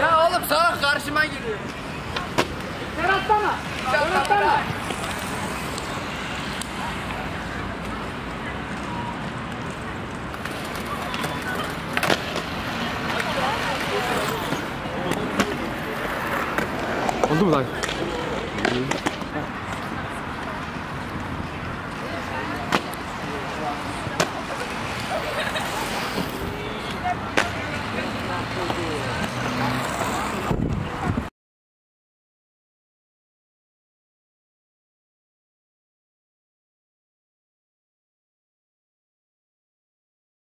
Ya oğlum sana karşıma giriyor. Sen atlama. Sen atlama. Oldu mu lan?